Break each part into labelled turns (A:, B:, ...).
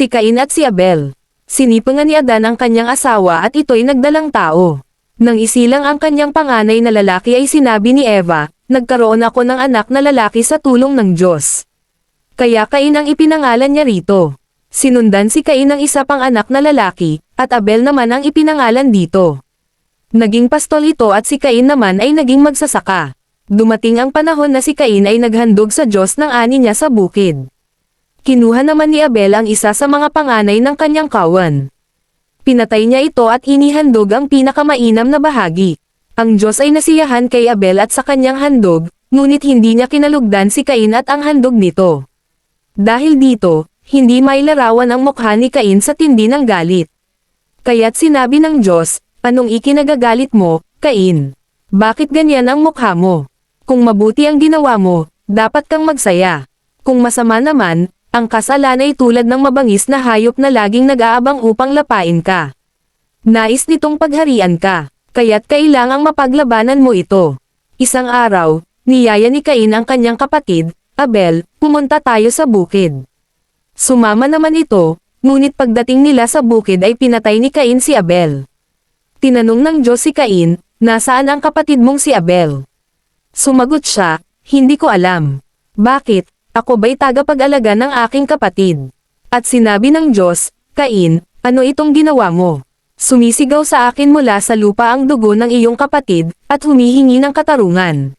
A: Si Cain at si Abel. Sinipungan ni Adan ang kanyang asawa at ito'y nagdalang tao. Nang isilang ang kanyang panganay na lalaki ay sinabi ni Eva, nagkaroon ako ng anak na lalaki sa tulong ng Diyos. Kaya Cain ang ipinangalan niya rito. Sinundan si Cain ng isa pang anak na lalaki, at Abel naman ang ipinangalan dito. Naging pastol ito at si Cain naman ay naging magsasaka. Dumating ang panahon na si Cain ay naghandog sa Diyos ng ani niya sa bukid. Kinuha naman ni Abel ang isa sa mga panganay ng kanyang kawan. Pinatay niya ito at inihandog ang pinakamainam na bahagi. Ang Diyos ay nasiyahan kay Abel at sa kanyang handog, ngunit hindi niya kinalugdan si Cain at ang handog nito. Dahil dito, hindi mailarawan ang mukha ni Cain sa tindi ng galit. Kaya't sinabi ng Diyos, anong ikinagagalit mo, Cain? Bakit ganyan ang mukha mo? Kung mabuti ang ginawa mo, dapat kang magsaya. Kung masama naman, ang kasalanan ay tulad ng mabangis na hayop na laging nag-aabang upang lapain ka. Nais nitong pagharian ka, kaya't kailangang mapaglabanan mo ito. Isang araw, niyaya ni Cain ang kanyang kapatid, Abel, pumunta tayo sa bukid. Sumama naman ito, ngunit pagdating nila sa bukid ay pinatay ni Cain si Abel. Tinanong ng Diyos si Cain, nasaan ang kapatid mong si Abel? Sumagot siya, hindi ko alam. Bakit, ako ba'y tagapag-alaga ng aking kapatid? At sinabi ng Diyos, Cain, ano itong ginawa mo? Sumisigaw sa akin mula sa lupa ang dugo ng iyong kapatid, at humihingi ng katarungan.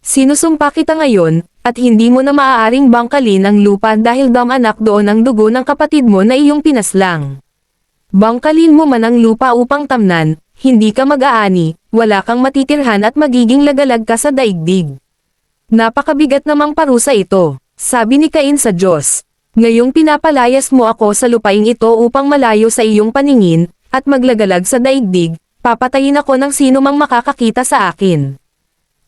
A: Sinusumpa kita ngayon, at hindi mo na maaaring bangkalin ang lupa dahil dam anak doon ang dugo ng kapatid mo na iyong pinaslang. Bangkalin mo man ang lupa upang tamnan, hindi ka mag-aani, wala kang matitirhan at magiging lagalag ka sa daigdig. Napakabigat namang parusa ito, sabi ni Cain sa Diyos. Ngayong pinapalayas mo ako sa lupaing ito upang malayo sa iyong paningin, at maglagalag sa daigdig, papatayin ako ng sino mang makakakita sa akin.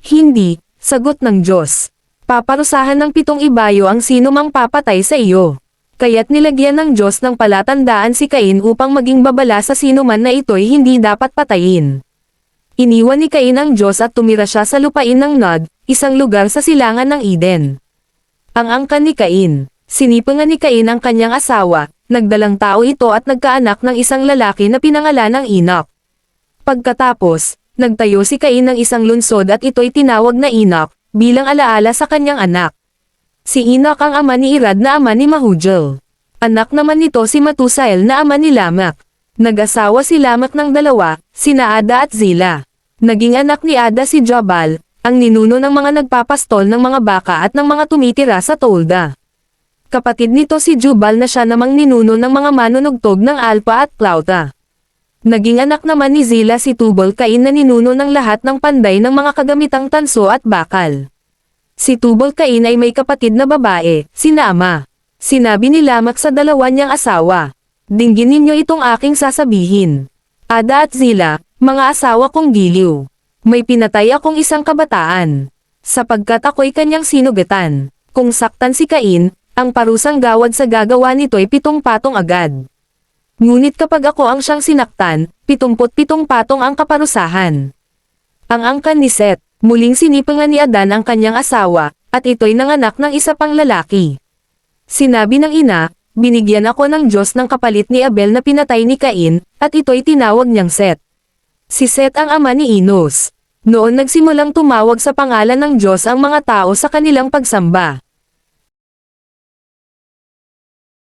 A: Hindi, sagot ng Diyos. Paparusahan ng pitong ibayo ang sino mang papatay sa iyo. Kaya't nilagyan ng Diyos ng palatandaan si Cain upang maging babala sa sino man na ito'y hindi dapat patayin. Iniwan ni Cain ang Diyos at tumira siya sa lupain ng Nod, isang lugar sa silangan ng Eden. Ang angkan ni Cain, sinipungan ni Cain ang kanyang asawa, nagdalang tao ito at nagkaanak ng isang lalaki na pinangalan ng Enoch. Pagkatapos, nagtayo si Cain ng isang lunsod at ito'y tinawag na Enoch, bilang alaala sa kanyang anak. Si Enoch ang ama ni Irad na ama ni Mahujel. Anak naman nito si Matusael na ama ni Lamak. Nag-asawa si Lamak ng dalawa, sina Ada at Zila. Naging anak ni Ada si Jabal, ang ninuno ng mga nagpapastol ng mga baka at ng mga tumitira sa Tolda. Kapatid nito si Jubal na siya namang ninuno ng mga manunugtog ng Alpa at Plauta. Naging anak naman ni Zila si Tubal Cain na ninuno ng lahat ng panday ng mga kagamitang tanso at bakal. Si Tubal Cain ay may kapatid na babae, si Nama. Sinabi ni Lamak sa dalawa niyang asawa, Dinggin ninyo itong aking sasabihin. Ada at Zila, mga asawa kong giliw. May pinatay akong isang kabataan. Sapagkat ako'y kanyang sinugatan. Kung saktan si Cain, ang parusang gawad sa gagawa nito'y pitong patong agad. Ngunit kapag ako ang siyang sinaktan, pitumput pitong patong ang kaparusahan. Ang angkan ni Seth, muling sinipangan ni Adan ang kanyang asawa, at ito'y nanganak ng isa pang lalaki. Sinabi ng ina, binigyan ako ng Diyos ng kapalit ni Abel na pinatay ni Cain, at ito'y tinawag niyang Seth. Si Seth ang ama ni Enos. Noon nagsimulang tumawag sa pangalan ng Diyos ang mga tao sa kanilang pagsamba.